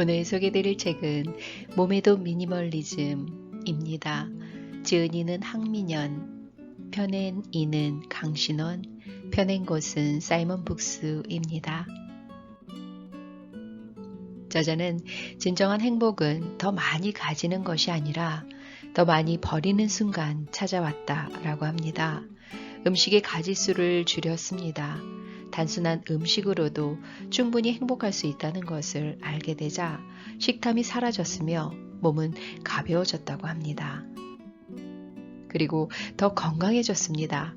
오늘 소개드릴 책은 몸에도 미니멀리즘입니다. 지은이는 항민현, 펴낸 이는 강신원, 펴낸 곳은 사이먼 북스입니다. 저자는 진정한 행복은 더 많이 가지는 것이 아니라 더 많이 버리는 순간 찾아왔다 라고 합니다. 음식의 가지수를 줄였습니다. 단순한 음식으로도 충분히 행복할 수 있다는 것을 알게 되자 식탐이 사라졌으며 몸은 가벼워졌다고 합니다. 그리고 더 건강해졌습니다.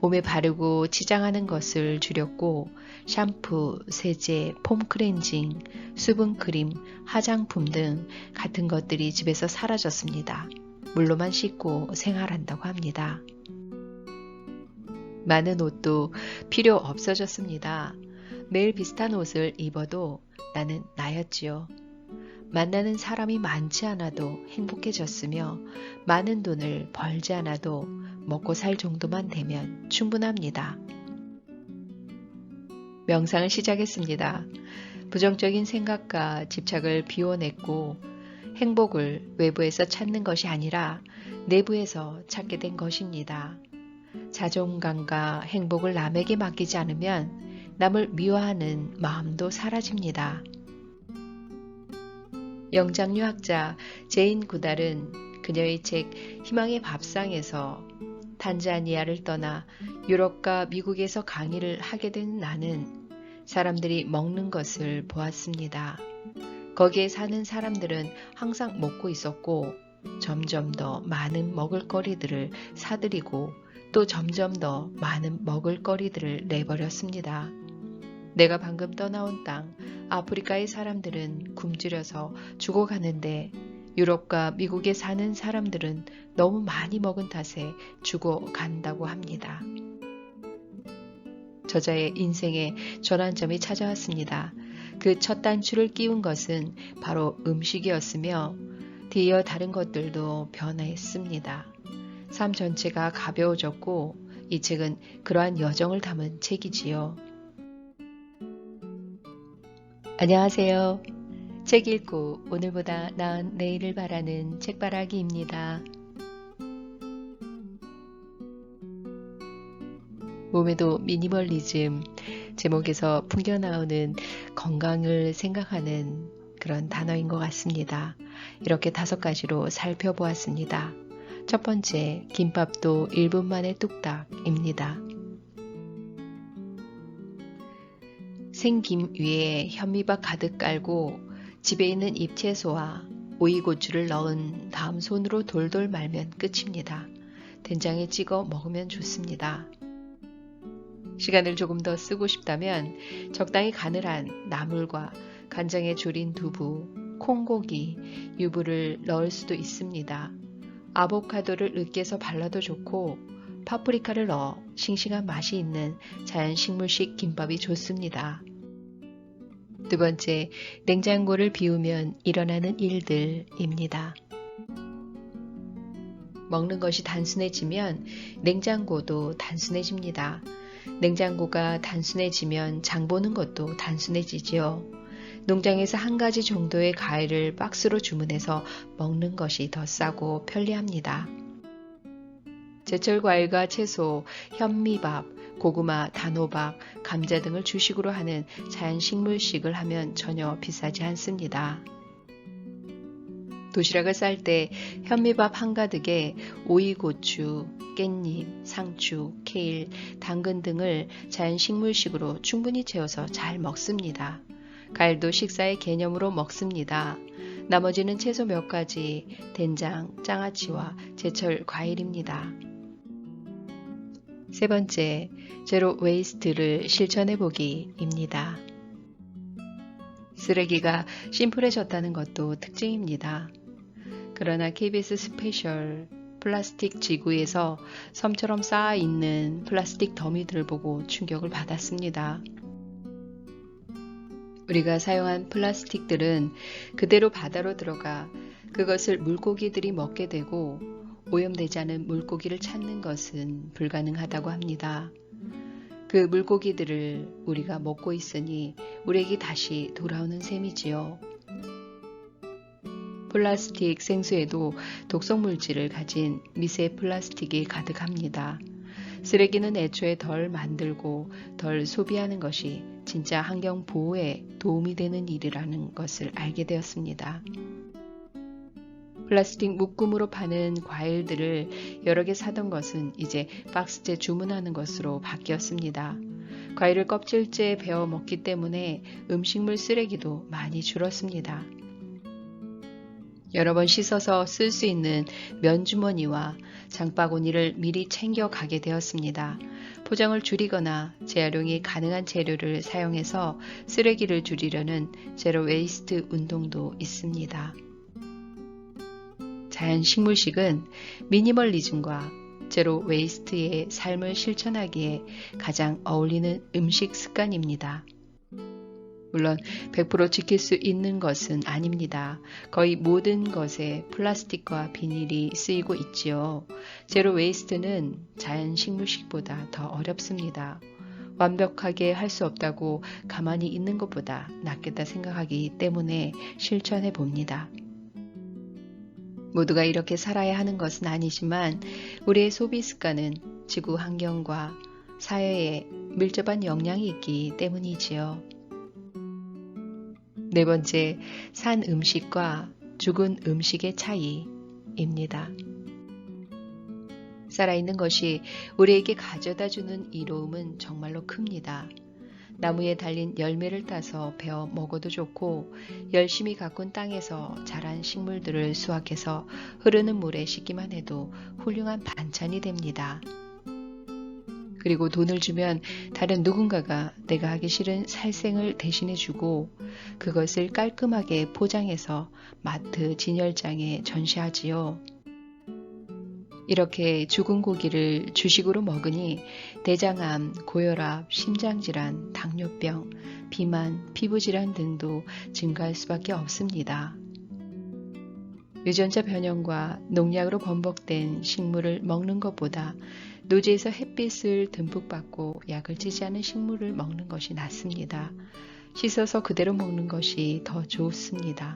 몸에 바르고 치장하는 것을 줄였고 샴푸, 세제, 폼 클렌징, 수분 크림, 화장품 등 같은 것들이 집에서 사라졌습니다. 물로만 씻고 생활한다고 합니다. 많은 옷도 필요 없어졌습니다. 매일 비슷한 옷을 입어도 나는 나였지요. 만나는 사람이 많지 않아도 행복해졌으며 많은 돈을 벌지 않아도 먹고 살 정도만 되면 충분합니다. 명상을 시작했습니다. 부정적인 생각과 집착을 비워냈고 행복을 외부에서 찾는 것이 아니라 내부에서 찾게 된 것입니다. 자존감과 행복을 남에게 맡기지 않으면 남을 미워하는 마음도 사라집니다. 영장류학자 제인 구달은 그녀의 책 희망의 밥상에서 탄자니아를 떠나 유럽과 미국에서 강의를 하게 된 나는 사람들이 먹는 것을 보았습니다. 거기에 사는 사람들은 항상 먹고 있었고 점점 더 많은 먹을거리들을 사들이고 또 점점 더 많은 먹을거리들을 내버렸습니다. 내가 방금 떠나온 땅 아프리카의 사람들은 굶주려서 죽어가는데 유럽과 미국에 사는 사람들은 너무 많이 먹은 탓에 죽어간다고 합니다. 저자의 인생에 전환점이 찾아왔습니다. 그 첫 단추를 끼운 것은 바로 음식이었으며 뒤이어 다른 것들도 변화했습니다. 삶 전체가 가벼워졌고 이 책은 그러한 여정을 담은 책이지요. 안녕하세요. 책 읽고 오늘보다 나은 내일을 바라는 책바라기입니다. 몸에도 미니멀리즘 제목에서 풍겨나오는 건강을 생각하는 그런 단어인 것 같습니다. 이렇게 다섯 가지로 살펴보았습니다. 첫 번째, 김밥도 1분 만에 뚝딱입니다. 생김 위에 현미밥 가득 깔고 집에 있는 잎채소와 오이고추를 넣은 다음 손으로 돌돌 말면 끝입니다. 된장에 찍어 먹으면 좋습니다. 시간을 조금 더 쓰고 싶다면 적당히 가늘한 나물과 간장에 졸인 두부, 콩고기, 유부를 넣을 수도 있습니다. 아보카도를 으깨서 발라도 좋고 파프리카를 넣어 싱싱한 맛이 있는 자연식물식 김밥이 좋습니다. 두 번째, 냉장고를 비우면 일어나는 일들입니다. 먹는 것이 단순해지면 냉장고도 단순해집니다. 냉장고가 단순해지면 장 보는 것도 단순해지지요. 농장에서 한 가지 정도의 과일을 박스로 주문해서 먹는 것이 더 싸고 편리합니다. 제철 과일과 채소, 현미밥, 고구마, 단호박, 감자 등을 주식으로 하는 자연 식물식을 하면 전혀 비싸지 않습니다. 도시락을 쌀 때 현미밥 한가득에 오이, 고추, 깻잎, 상추, 케일, 당근 등을 자연 식물식으로 충분히 채워서 잘 먹습니다. 과일도 식사의 개념으로 먹습니다. 나머지는 채소 몇 가지, 된장, 장아찌와 제철 과일입니다. 세 번째, 제로 웨이스트를 실천해 보기입니다. 쓰레기가 심플해졌다는 것도 특징입니다. 그러나 KBS 스페셜 플라스틱 지구에서 섬처럼 쌓아 있는 플라스틱 더미들을 보고 충격을 받았습니다. 우리가 사용한 플라스틱들은 그대로 바다로 들어가 그것을 물고기들이 먹게 되고 오염되지 않은 물고기를 찾는 것은 불가능하다고 합니다. 그 물고기들을 우리가 먹고 있으니 우리에게 다시 돌아오는 셈이지요. 플라스틱 생수에도 독성 물질을 가진 미세 플라스틱이 가득합니다. 쓰레기는 애초에 덜 만들고 덜 소비하는 것이 진짜 환경 보호에 도움이 되는 일이라는 것을 알게 되었습니다. 플라스틱 묶음으로 파는 과일들을 여러 개 사던 것은 이제 박스째 주문하는 것으로 바뀌었습니다. 과일을 껍질째 베어 먹기 때문에 음식물 쓰레기도 많이 줄었습니다. 여러 번 씻어서 쓸 수 있는 면주머니와 장바구니를 미리 챙겨 가게 되었습니다. 포장을 줄이거나 재활용이 가능한 재료를 사용해서 쓰레기를 줄이려는 제로 웨이스트 운동도 있습니다. 자연 식물식은 미니멀리즘과 제로 웨이스트의 삶을 실천하기에 가장 어울리는 음식 습관입니다. 물론 100% 지킬 수 있는 것은 아닙니다. 거의 모든 것에 플라스틱과 비닐이 쓰이고 있지요. 제로 웨이스트는 자연 식물식보다 더 어렵습니다. 완벽하게 할 수 없다고 가만히 있는 것보다 낫겠다 생각하기 때문에 실천해 봅니다. 모두가 이렇게 살아야 하는 것은 아니지만 우리의 소비 습관은 지구 환경과 사회에 밀접한 영향이 있기 때문이지요. 네 번째, 산 음식과 죽은 음식의 차이입니다. 살아있는 것이 우리에게 가져다 주는 이로움은 정말로 큽니다. 나무에 달린 열매를 따서 베어 먹어도 좋고 열심히 가꾼 땅에서 자란 식물들을 수확해서 흐르는 물에 씻기만 해도 훌륭한 반찬이 됩니다. 그리고 돈을 주면 다른 누군가가 내가 하기 싫은 살생을 대신해 주고 그것을 깔끔하게 포장해서 마트 진열장에 전시하지요. 이렇게 죽은 고기를 주식으로 먹으니 대장암, 고혈압, 심장질환, 당뇨병, 비만, 피부질환 등도 증가할 수밖에 없습니다. 유전자 변형과 농약으로 번복된 식물을 먹는 것보다 노지에서 햇빛을 듬뿍 받고 약을 치지 않은 식물을 먹는 것이 낫습니다. 씻어서 그대로 먹는 것이 더 좋습니다.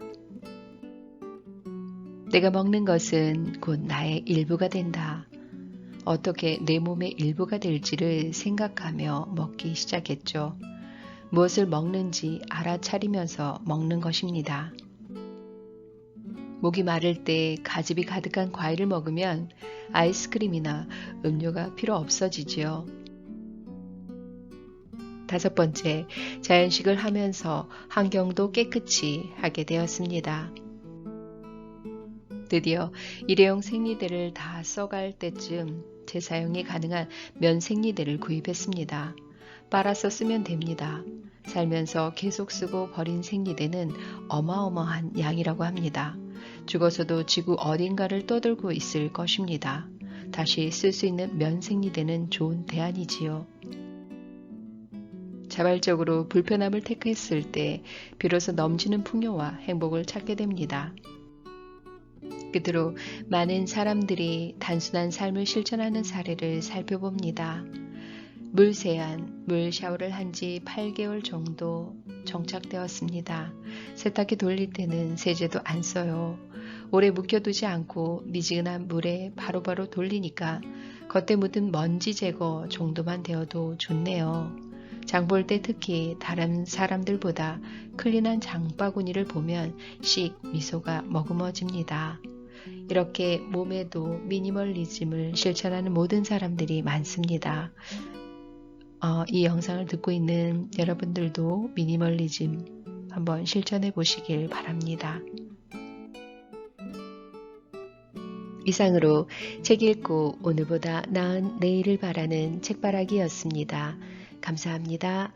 내가 먹는 것은 곧 나의 일부가 된다. 어떻게 내 몸의 일부가 될지를 생각하며 먹기 시작했죠. 무엇을 먹는지 알아차리면서 먹는 것입니다. 목이 마를 때 가집이 가득한 과일을 먹으면 아이스크림이나 음료가 필요 없어지지요. 다섯 번째, 자연식을 하면서 환경도 깨끗이 하게 되었습니다. 드디어 일회용 생리대를 다 써갈 때쯤 재사용이 가능한 면 생리대를 구입했습니다. 빨아서 쓰면 됩니다. 살면서 계속 쓰고 버린 생리대는 어마어마한 양이라고 합니다. 죽어서도 지구 어딘가를 떠들고 있을 것입니다. 다시 쓸 수 있는 면 생리대는 좋은 대안이지요. 자발적으로 불편함을 택했을 때 비로소 넘치는 풍요와 행복을 찾게 됩니다. 끝으로 많은 사람들이 단순한 삶을 실천하는 사례를 살펴봅니다. 물 세안, 물 샤워를 한 지 8개월 정도 정착되었습니다. 세탁기 돌릴 때는 세제도 안 써요. 오래 묵혀두지 않고 미지근한 물에 바로 바로 돌리니까 겉에 묻은 먼지 제거 정도만 되어도 좋네요. 장 볼 때 특히 다른 사람들보다 클린한 장바구니를 보면 씩 미소가 머금어집니다. 이렇게 몸에도 미니멀리즘을 실천하는 모든 사람들이 많습니다. 어, 이 영상을 듣고 있는 여러분들도 미니멀리즘 한번 실천해 보시길 바랍니다. 이상으로 책 읽고 오늘보다 나은 내일을 바라는 책바라기였습니다. 감사합니다.